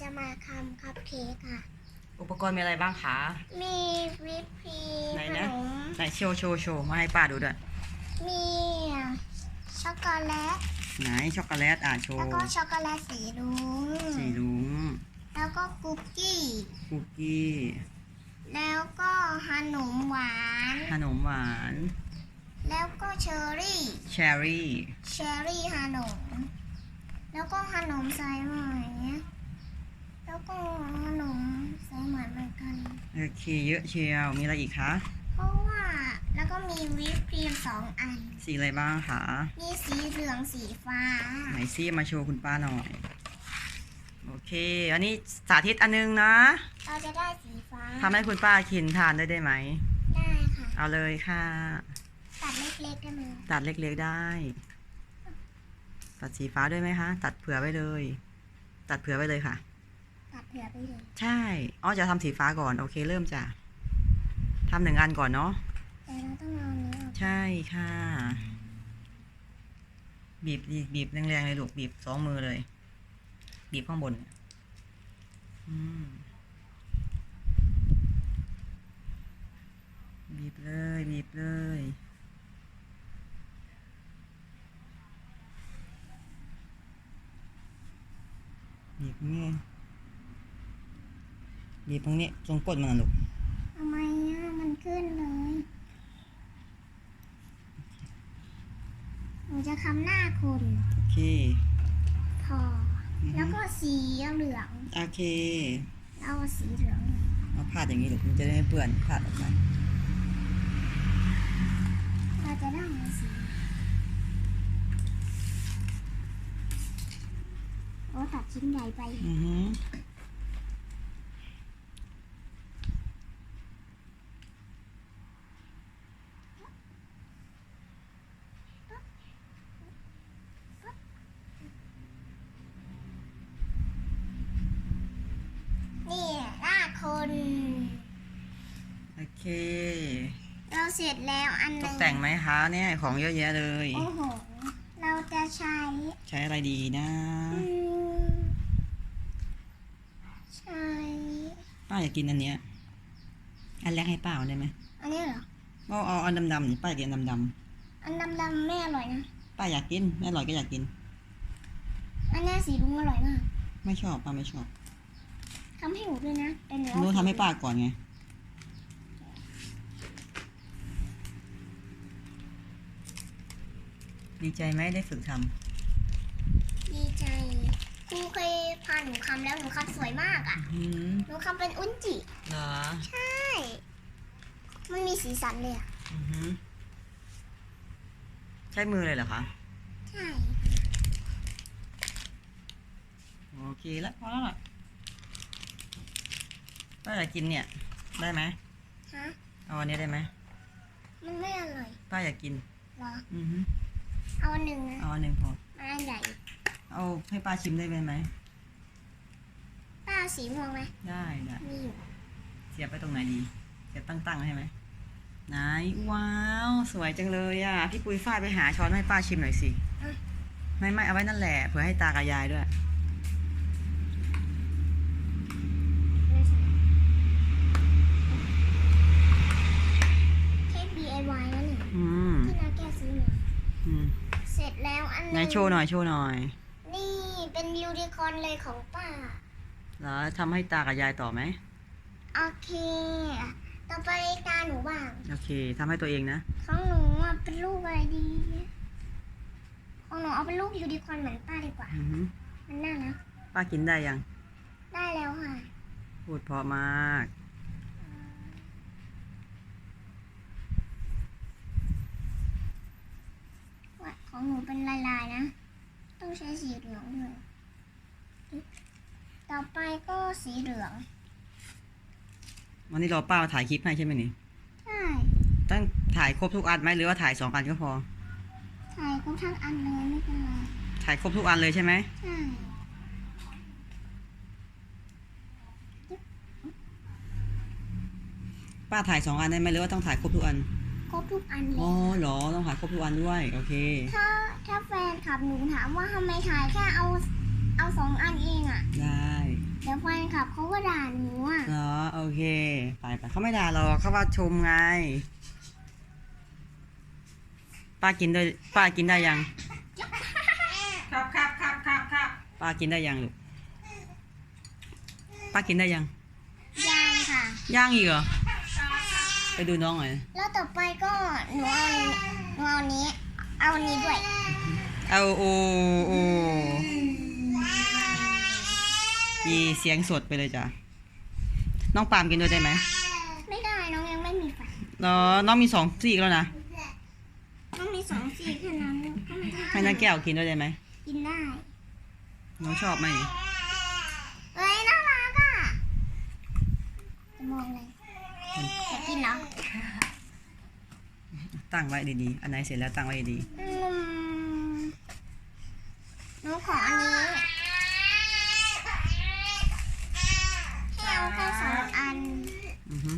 จะมาทำคัพเค้กค่ะ อุปกรณ์มีอะไรบ้างคะ มีวิปครีมไหนขนะนมไหนโชว์โชว์โชว์มาให้ป้าดูด้วย มีช็อกโกแลต ไหนช็อกโกแลตอะโชแล้วว์ก็ช็อกโกแลตสีรุ้งสีลุงแล้วก็คุกกี้ คุกกี้แล้วก็ขนมหวาน ขนมหวาน แล้วก็เชอร์รี่ เชอร์รี่ เชอร์รี่ขนม แล้วก็ขนมสายไหม แล้วก็ขนมสายไหมเหมือนกัน โอเคเยอะเชียวมีอะไรอีกคะ เพราะว่าแล้วก็มีวิปครีมสองอัน สีอะไรบ้างคะมีสีเหลืองสีฟ้า ไหนซิมาโชว์คุณป้าหน่อย โอเค อันนี้สาธิตอันนึงนะเราจะได้สีฟ้าทำให้คุณป้ากินทานได้ได้ไหม ได้ค่ะเอาเลยค่ะ ตัดเล็กๆได้ไหมตัดเล็กๆได้ ตัดสีฟ้าด้วยไหมคะ ตัดเผื่อไว้เลย ตัดเผื่อไว้เลยค่ะ ตัดเผื่อไปเลยใช่อ๋อจะทำสีฟ้าก่อนโอเคเริ่มจ้ะทำหนึ่งอันก่อนเนาะ แต่เราต้องเอาเนื้อออกใช่ค่ะ บีบบีบบีบแรงๆเลยลูกบีบสองมือเลย บีบข้างบนเนี่ยอืมบีบเลยบีบเลยบีบตรงนี้ บีบตรงนี้ตรงก้นมันนะลูกทำไมอะมันขึ้นเลยหนูจะคำหน้าคนโอเค พอออฮึ แล้วก็สีเหลืองโอเค เอาสีเหลืองเลยเอาพาดอย่างนี้ลูกมันจะได้ไม่เปื้อนพาดออกมาเราจะได้เอาสีโอ้ตัดชิ้นใหญ่ไป อือฮึนี่ห น้าคนโอเค เราเสร็จแล้วอันหตนึกงแต่งไหมคะเนี่ยของเยอะแยะเลย โอ้โห เราจะใช้ใช้อะไรดีนะอืมใช้ ป้าอยากกินอันเนี้ยอันแรกให้ป้าเอาได้ไหมอันนี้เหรอเอาเอาอันดำๆนี่ป้าอยากกินอันดำอันดำๆไม่อร่อยนะ ๆป้าอยากกินไม่อร่อยก็อยากกิน อันนี้สีรุ้งอร่อยมาก ไม่ชอบป้าไม่ชอบ ทำให้หนูด้วยนะเป็นเนื้อหนูทำให้ป้าก่อนไง ดีใจไหมได้ฝึกทำดีใจครูเคยพาหนูคำแล้วหนูคำสวยมากอะอืมหนูคำเป็นอุ้นจิเหรอใช่มันมีสีสันเลยอะอือฮึใช้มือเลยเหรอคะ ใช่ โอเคแล้วพอแล้วล่ะ ป้าอยากกินเนี่ย ได้ไหมฮะ เอาอันนี้ได้ไหมมันไม่อร่อยป้าอยากกิน เหรอ อือฮึเอาอันหนึ่งนะเอาอันหนึ่งพอ มันอันใหญ่ เอาให้ป้าชิมได้ไหมไหม ป้าเอาสีม่วงไหมได้ได้มีอยู่เสียบไปตรงไหนดีเสียบตั้งๆใช่ไหมไหนว้าว สวยจังเลยอะ พี่ปุ้ยฝ้ายไปหาช้อนให้ป้าชิมหน่อยสิ ไม่ไม่เอาไว้นั่นแหละเผื่อให้ตากับยายด้วย ไม่ใช่แค่ DIY นั่นเอง อืม ที่นาแก้ซื้อมา อืม เสร็จ แล้วอันหไหนนึงโชว์หน่อยโชว์หน่อย นี่เป็นยูนิคอร์นเลยของป้า แล้วทำให้ตากับยายต่อไหม โอเค ต่อไปตาหนูบ้าง โอเคทำให้ตัวเองนะ ของหนูอะเป็นรูปอะไรดี ของหนูเอาเป็นรูปยูนิคอร์นเหมือนป้าดีกว่า อือฮึมันน่ารักป้ากินได้ยัง ได้แล้วค่ะ พูดเพราะมาก ของหนูเป็นลายๆนะ ต้องใช้สีเหลืองด้วยต่อไปก็สีเหลือง วันนี้รอป้ามาถ่ายคลิปให้ใช่ไหมนี่ ใช่ต้องถ่ายครบทุกอันไหมหรือว่าถ่ายสองอันก็พอ ถ่ายครบทั้งอันเลยไม่เป็นไร ถ่ายครบทุกอันเลยใช่ไหมใช่ป้าถ่ายสองอันได้ไหมหรือว่าต้องถ่ายครบทุกอันค รบทุกอันเลอ๋อยเหรอต้องถ่ายครบทุกอันด้วย โอเค ถ้าถ้าแฟนขับหนูถามว่าทำไมถ่ายแค่เอาเอาสองอันเองอะได้เดี๋ยวแฟนคลับเขาก็ด่าหนูอะเหรอโอเค ไปไปเขาไม่ด่าหรอกเขาว่าชมไง ป้ากินด้วยป้ากินได้ยัง ครับครับครับครับครับป้ากินได้ยังลูก ป้ากินได้ยัง ยังค่ะ ย่างอีกเหรอ ไปดูน้องหน่อย แล้วต่อไปก็หนูเอาหนูเอานี้ เอานี้ด้วยเอาโอโอมีเสียงสดไปเลยจ้ะ น้องปาล์มกินด้วยได้ไหมไม่ได้น้องยังไม่มีไฟเนาะน้องมีสองซีกแล้วนะน้องมีสองสีแค่นั้นก็ไม่ได้ให้น้าแก้วกินด้วยได้ไหม กินได้น้องชอบไหมเฮ้ยน่ารักอะจะมองเลย จะกินเหรอตั้งไว้ดีๆ อันไหนเสร็จแล้วตั้งไว้ดีอืมหนูขออันนี้ให้เอาแค่สองอันๆอือฮึ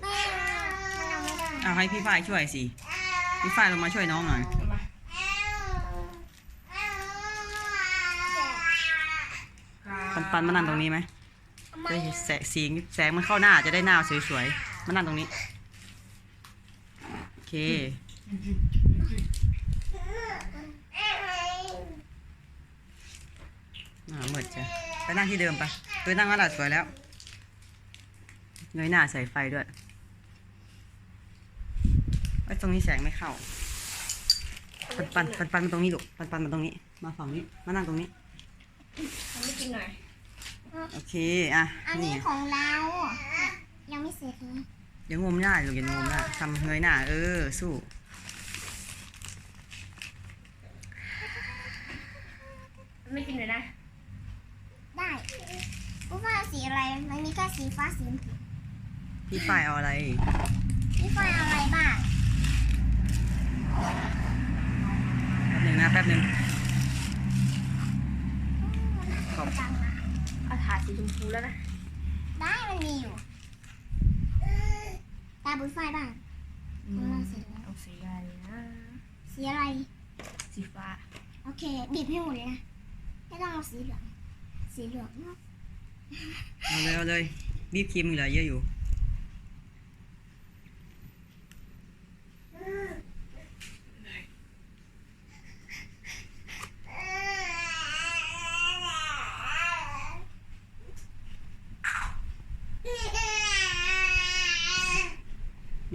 ไม่เอาไม่ได้เอาให้พี่ฝ้ายช่วยสิ พี่ฝ้ายลงมาช่วยน้องหน่อย ปันปันมานั่งตรงนี้ไหมจะได้แสงสีแสงมันเข้าหน้าจะได้หน้าสวยๆมานั่งตรงนี้ โอเคหน้ามืดจ้ะไปนั่งที่เดิมไปตัวนั่งแล้วล่ะสวยแล้ว เงยหน้าใส่ไฟด้วยไอ้ยตรงนี้แสงไม่เข้า ปันปันปันปันมาตรงนี้ลูกปันปันมาตรงนี้ มาฝั่งนี้ มานั่งตรงนี้ ทำให้กินหน่อย โอเค อะ อันนี่นี้ของเรา ยังไม่เสร็จเลยเดี๋ยวงมหน้าลูกอย่างงมหน้าทำเงยหน้า เออ สู้ ไม่กินเลยนะ ได้กูว่าสีอะไร มันมีแค่สีฟ้าสีชมพูพี่ฝ้ายเอาอะไร พี่ฟอยเอาอะไรบ้างแป๊บหนึ่งนะ แป๊บหนึ่ง ขอบ จังนะ เอาถาดสีชมพูแล้วนะ ได้มันมีอยู่ ตาบุญไฟบ้างของเราเสร็จแล้วเอาสีอะไรนะ สีอะไร สีฟ้า โอเค บีบให้หมดเลยนะ ไม่ต้องเอาสีเหลือง สีเหลืองเนอะเอาเลยเอาเลยบีบครีมเหลือเยอะอยู่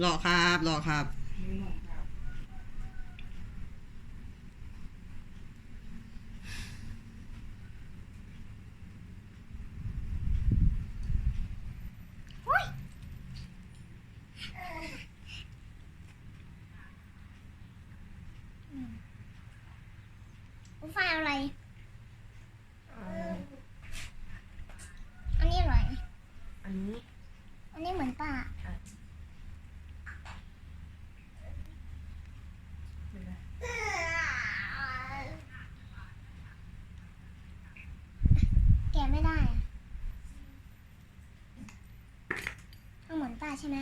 หลอครับหลอครับ บุญไฟเอาอะไร เอา อันนี้อร่อย อันนี้ อันนี้เหมือนป้า เป็นไร แกะไม่ได้อะต้องเหมือนป้า ใช่ไหม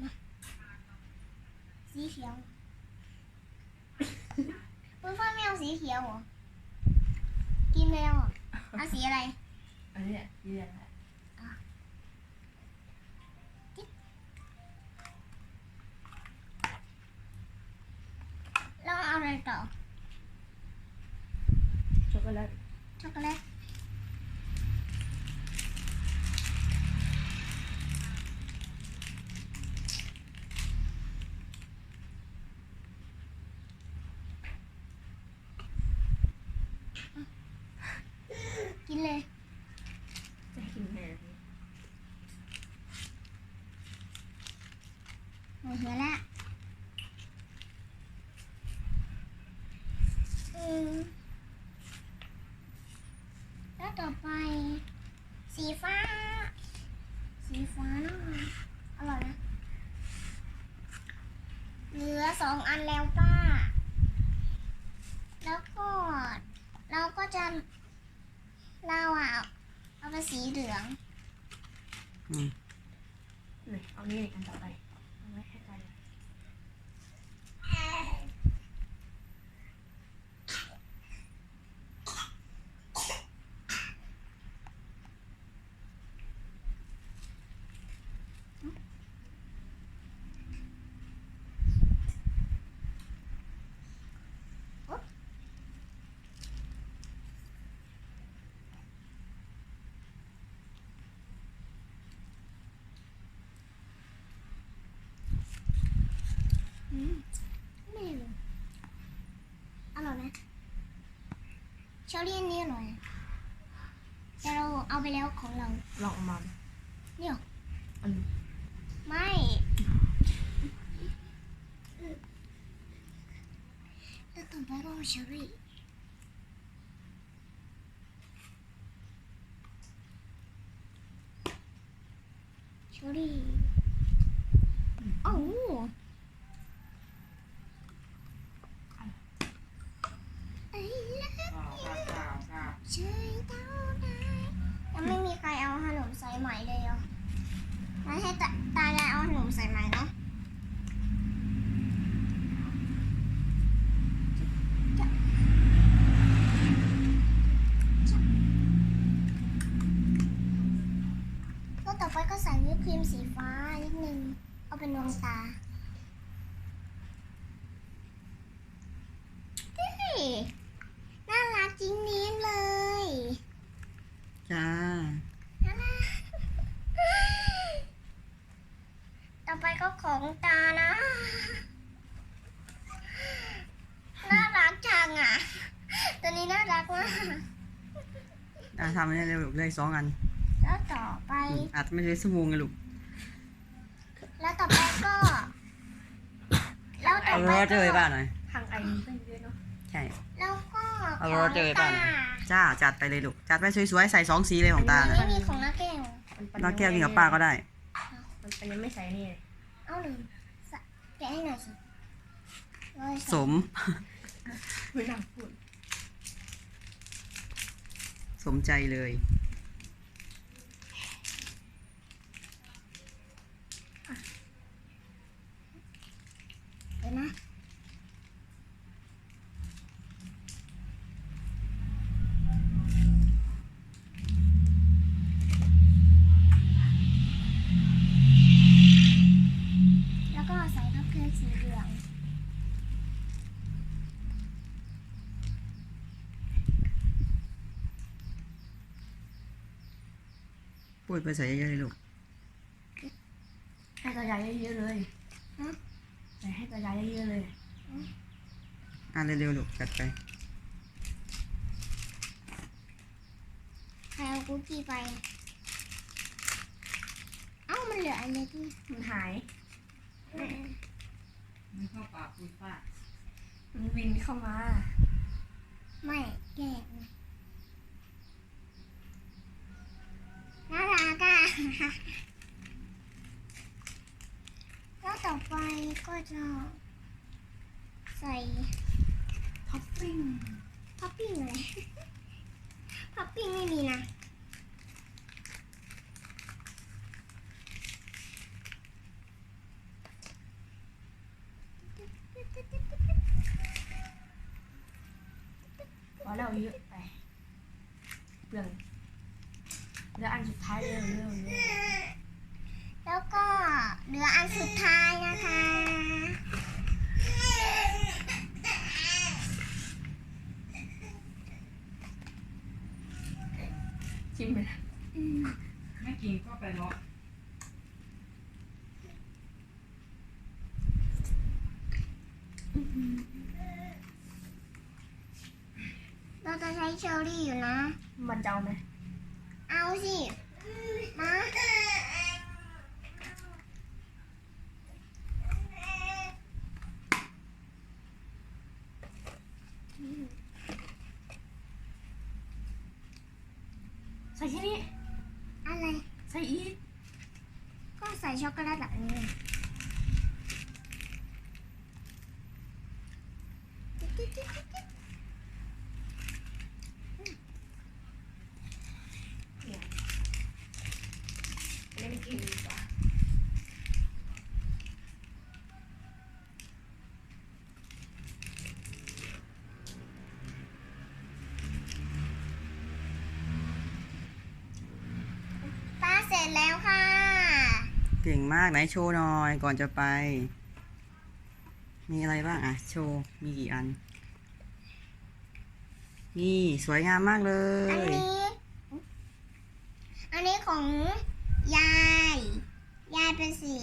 มาสีเขียวบุญไฟไม่เอาสีเขียวเหรอ กินแล้วเหรอเอาสีอะไรอันนี้แหละสีอะไรแล้วเอาอะไรต่อช็อกโกแลตช็อกโกแลตกิน เลยจะกินแม่หมดหัวแล้วอืมแล้วต่อไป สีฟ้า สีฟ้าน่าอร่อยนะ เหลือสองอันแล้วป้า แล้วก็ เราก็จะ เราอะเอาไปสีเหลือง อืมนี่เอานี่อันต่อไปเอาไว้ให้กัน ชอรี่อันนี้อร่อยแต่เราเอาไปแล้วของเราลองเอามาเนี่ย อันนี้ไม่ แล้วต่อไปก็เอาเชอรี่เชอรี่โอ้ไอ้ลักใช่เท่านั้นยังไม่มีใครเอาขนมสายไหมเลยเหรองั้นให้ตาตายายเอาขนมสายไหมเนาะ แล้วต่อไปก็ใส่วิป ครีมสีฟ้านิดนึง เอาเป็นดวงตาเฮ้ยน่ารักจริงเนี้ยเลยจ้าน่ารักต่อไปก็ของตานะ น่ารักจังอะ ตัวนี้น่ารักมากอะทำให้ได้เร็วลูกเลยสองอัน แล้วต่อไปอืมอาจจะไม่ใช่ชั่วโมงไงลูก แล้วต่อไปก็ แล้วต่อเอาไปโรก็เจอร์บ้านหน่อย ทางไอนี้ตั้งเยอะเนาะใช่ แล้วก็เอาขโรองเจอร์ตาบ้านจ้าจัดไปเลยลูก จัดไปสวยๆ ใส่สองสีเลยของตานะไม่มีของน้าแก้วมันปัน้าแก้วกินกับป้าก็ได้ มันเป็นยังไม่ใส่นี่เลยเอาหนึ่งสะแกะให้หน่อยสิร้อยสมไม่น่าพูดสมใจเลย พูดไปใส่เยอะๆเลยลูก ให้ตายายเยอะๆเลยฮะใส่ให้ตายายเยอะๆเลย อะเร็วๆลูกจัดไป ใครเอาคุกกี้ไป เอ้ามันเหลืออันเล็กนี่มันหายมันเข้าปากคุยป้ามันวินเข้ามา ไม่แกะนะน่ารักอะ แล้วต่อไปก็จะใส่ท็อปปิ้งท็อปปิ้งเลยท็อปปิ้งไม่มีนะ พอแล้วเยอะไปเปลืองแล้วอันสุดท้ายเร็วเร็วเร็วแล้วก็เหลืออันสุดท้ายนะคะชิมไปนะไม่กินก็ไปเลาะเราจะใช้เชอร์รี่อยู่นะ มันจะเอาไหมเอา สิมาใส่แค่นี้อะไร ใส่อีก ก็ใส่ช็อกโกแลตแบบนี้เลย เนี่ย อันนี้ไม่กินดีกว่าป้าเสร็จแล้วค่ะ เก่งมากไหนโชว์หน่อยก่อนจะไป มีอะไรบ้างอะโชว์มีกี่อัน นี่สวยงามมากเลอันย นี้ อันนี้ของยาย ยายเป็น สี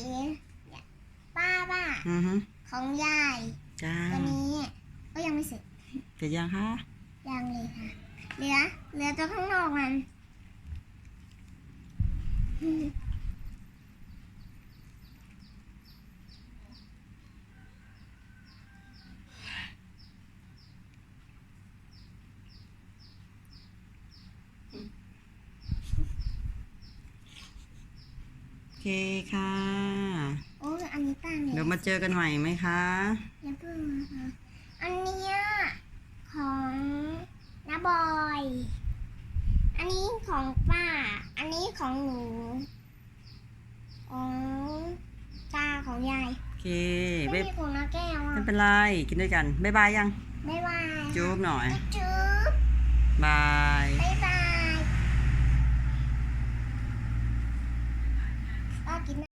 ป้าป้าอือฮึของยายจ้าตัวนี้ก็ยังไม่เสร็จเสร็จยังคะยังเลยค่ะเหลือเหลือตัวข้างนอกมัน คค่ะ โอ้ยอันนี้ตั้งเลยเดี๋ยวมาเจอกันใหม่ไหมคะ อย่าเพิ่งนะคะอันเนี้ยของน้าบอย อันนี้ของป้า อันนี้ของหนูของตาของยายโอเคไม่บ๊ายมีของน้าแก้วอะไม่เป็นไร กินด้วยกัน บ๊ายบายยัง บ๊ายบายจูบหน่อย จุ๊บบาย บ๊ายบาย